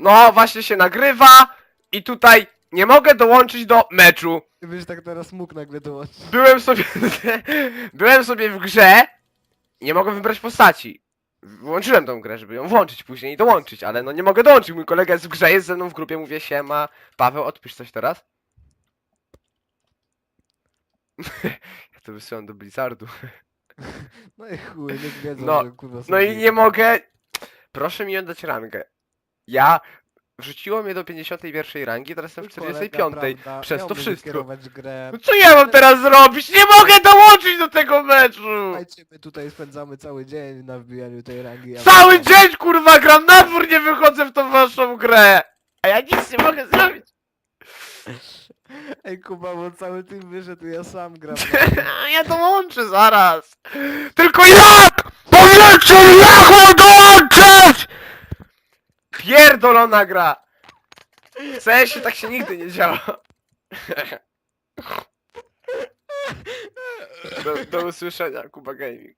No, właśnie się nagrywa i tutaj nie mogę dołączyć do meczu. Ty byś tak teraz mógł nagle dołączyć. Byłem sobie, byłem sobie w grze i nie mogę wybrać postaci. Włączyłem tą grę, żeby ją włączyć później i dołączyć, ale no nie mogę dołączyć. Mój kolega jest w grze, jest ze mną w grupie, mówię siema. Paweł, odpisz coś teraz? ja to wysyłam do Blizzardu. No i chuj, niech wiedzą, No, że kurwa No i nie mogę. Proszę mi oddać rangę. Ja wrzuciło mnie do 51 rangi, teraz jestem w Twój kolega, 45. prawda, przez to wszystko. grę. No co ja mam teraz zrobić? Nie mogę dołączyć do tego meczu! Słuchajcie, my tutaj spędzamy cały dzień na wbijaniu tej rangi. a Cały wy- dzień kurwa gram na dwór, nie wychodzę w tą waszą grę! A ja nic nie mogę zrobić! Ej Kuba, bo cały team wyszedł, ja sam gram. A ja dołączę zaraz! Tylko jak? Powiedzcie mi jak mam dołączyć! Pierdolona gra! W sensie tak się nigdy nie działa. Do, do usłyszenia, Kuba Gaming.